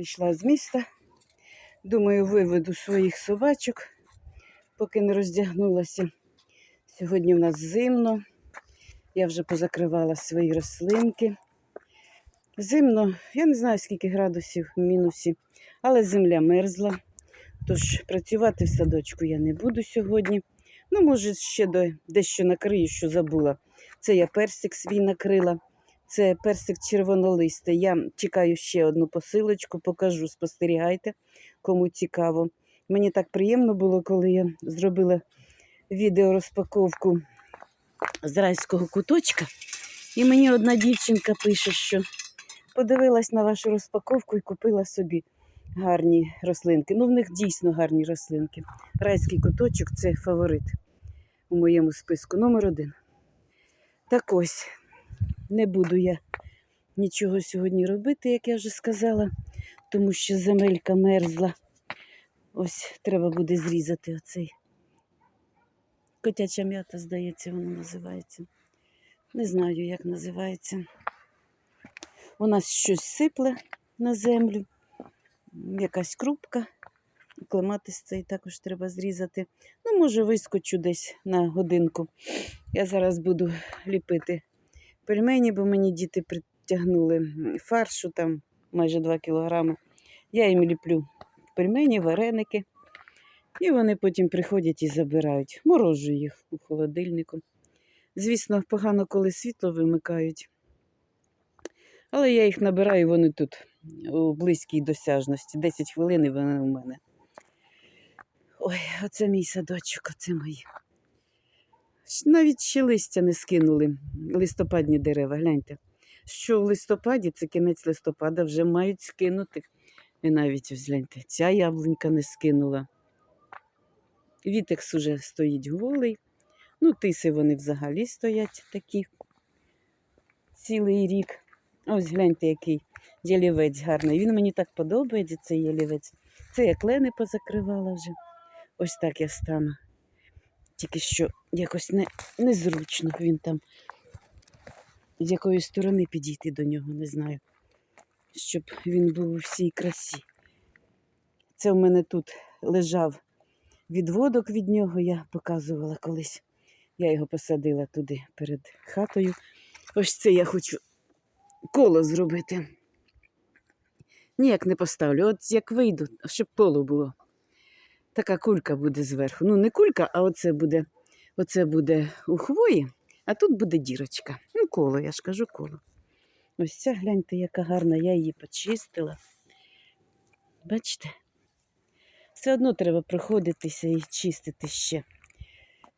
прийшла з міста. Думаю, виведу своїх собачок, поки не роздягнулася. Сьогодні в нас зимно. Я вже позакривала свої рослинки. Зимно, я не знаю, скільки градусів в мінусі, але земля мерзла. Тож працювати в садочку я не буду сьогодні. Ну, може, ще дещо накрию, що забула. Це я персик свій накрила. Це персик червонолистий. Я чекаю ще одну посилочку, покажу, спостерігайте, кому цікаво. Мені так приємно було, коли я зробила відеорозпаковку з райського куточка. І мені одна дівчинка пише, що подивилась на вашу розпаковку і купила собі гарні рослинки. Ну, в них дійсно гарні рослинки. Райський куточок це фаворит у моєму списку номер один. Так ось, не буду я нічого сьогодні робити, як я вже сказала, тому що земелька мерзла. Ось треба буде зрізати оцей. Котяча м'ята, здається, воно називається. Не знаю, як називається. У нас щось сипле на землю, якась крупка. Клематис цей також треба зрізати. Ну, може, вискочу десь на годинку. Я зараз буду ліпити пельмені, бо мені діти притягнули фаршу, там майже 2 кілограми. Я їм ліплю пельмені, вареники. І вони потім приходять і забирають. Морожу їх у холодильнику. Звісно, погано, коли світло вимикають. Але я їх набираю, вони тут у близькій досяжності. 10 хвилин і вони у мене. Ой, оце мій садочок, оце мої. Навіть ще листя не скинули, листопадні дерева, гляньте. Що в листопаді, це кінець листопада, вже мають скинути. І навіть гляньте, ця яблунька не скинула. Вітекс уже стоїть голий. Ну, тиси вони взагалі стоять такі цілий рік. Ось гляньте, який ялівець гарний. Він мені так подобається, цей ялівець. Це я клени позакривала вже. Ось так я стану. Тільки що якось не, незручно він там. З якої сторони підійти до нього, не знаю. Щоб він був у всій красі. Це в мене тут лежав відводок від нього, я показувала колись. Я його посадила туди перед хатою. Ось це я хочу коло зробити. Ніяк не поставлю. От як вийду, щоб коло було. Така кулька буде зверху. Ну, не кулька, а оце буде, оце буде у хвої, а тут буде дірочка. Ну, коло, я ж кажу коло. Ось ця, гляньте, яка гарна, я її почистила. Бачите? Все одно треба проходитися і чистити ще.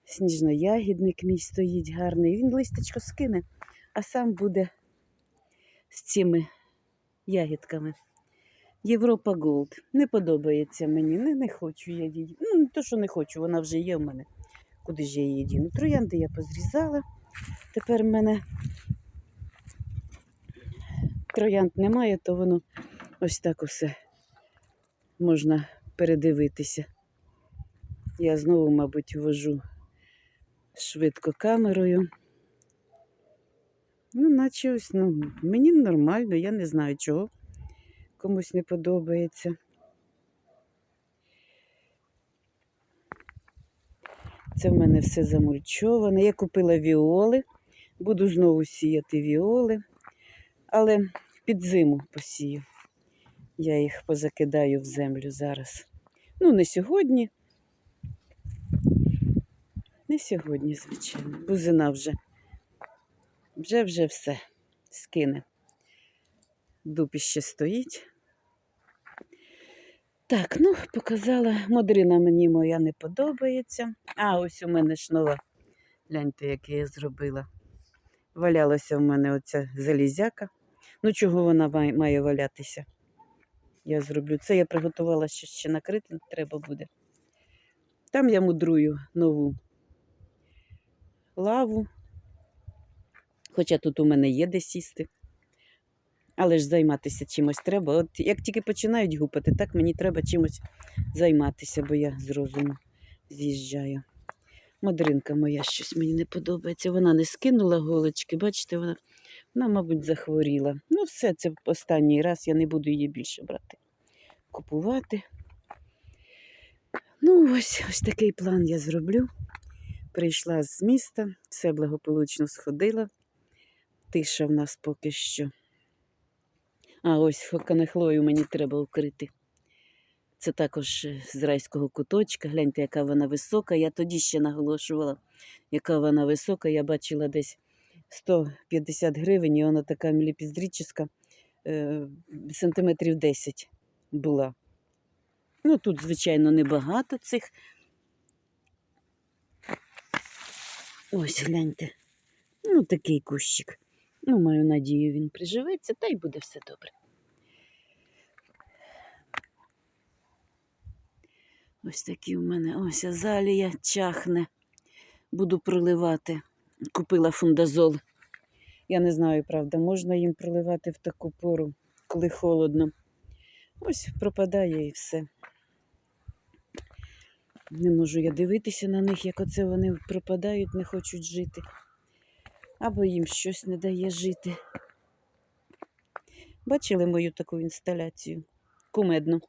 Сніжно-ягідник мій стоїть гарний. Він листечко скине, а сам буде з цими ягідками. Європа Голд. Не подобається мені. Не, не хочу я її. Ну, не то, що не хочу, вона вже є в мене. Куди ж я її діну? Троянди я позрізала. Тепер в мене троянд немає, то воно ось так усе можна передивитися. Я знову, мабуть, вожу швидко камерою. Ну, наче ось, ну, мені нормально, я не знаю чого. Комусь не подобається. Це в мене все замульчоване. Я купила віоли, буду знову сіяти віоли, але під зиму посію. Я їх позакидаю в землю зараз. Ну, не сьогодні. Не сьогодні, звичайно. Бузина вже. Вже вже все скине. Дуб іще стоїть. Так, ну, показала. Модрина мені моя не подобається. А, ось у мене ж нова. Гляньте, яке я зробила. Валялася в мене оця залізяка. Ну, чого вона має, валятися? Я зроблю. Це я приготувала ще, ще накрити, треба буде. Там я мудрую нову лаву. Хоча тут у мене є де сісти. Але ж займатися чимось треба. От як тільки починають гупати, так мені треба чимось займатися, бо я з розуму з'їжджаю. Мадринка моя щось мені не подобається. Вона не скинула голочки, бачите, вона, вона, мабуть, захворіла. Ну, все, це останній раз, я не буду її більше брати. купувати. Ну, ось, ось такий план я зроблю. Прийшла з міста, все благополучно сходила. Тиша в нас поки що. А ось канахлою мені треба укрити. Це також е, з райського куточка. Гляньте, яка вона висока. Я тоді ще наголошувала, яка вона висока. Я бачила десь 150 гривень, і вона така міліпіздрічна, е, сантиметрів 10 була. Ну, тут, звичайно, небагато цих. Ось гляньте. Ну, такий кущик. Ну, маю надію, він приживеться, та й буде все добре. Ось такі у мене ось азалія чахне. Буду проливати. Купила фундазол. Я не знаю, правда, можна їм проливати в таку пору, коли холодно. Ось пропадає і все. Не можу я дивитися на них, як оце вони пропадають, не хочуть жити. Або їм щось не дає жити. Бачили мою таку інсталяцію? Кумедну.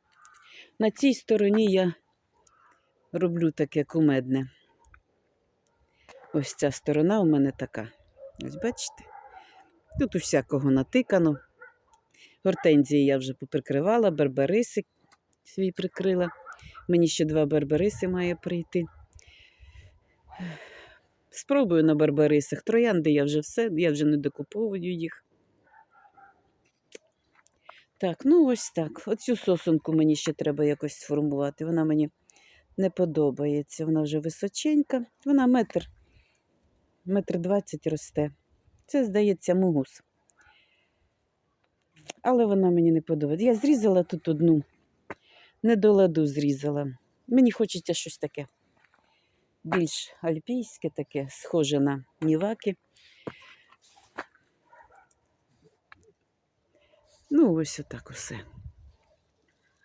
На цій стороні я роблю таке кумедне. Ось ця сторона у мене така. Ось бачите? Тут усякого натикано. Гортензії я вже поприкривала, барбариси свій прикрила. Мені ще два барбариси має прийти. Спробую на барбарисах. Троянди я вже все, я вже не докуповую їх. Так, ну ось так. Оцю сосунку мені ще треба якось сформувати. Вона мені не подобається. Вона вже височенька. Вона метр, метр двадцять росте. Це, здається, мугус. Але вона мені не подобається. Я зрізала тут одну, не до ладу зрізала. Мені хочеться щось таке більш альпійське, таке, схоже на ніваки. Ну, ось отак усе.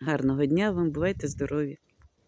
Гарного дня вам, бувайте здорові!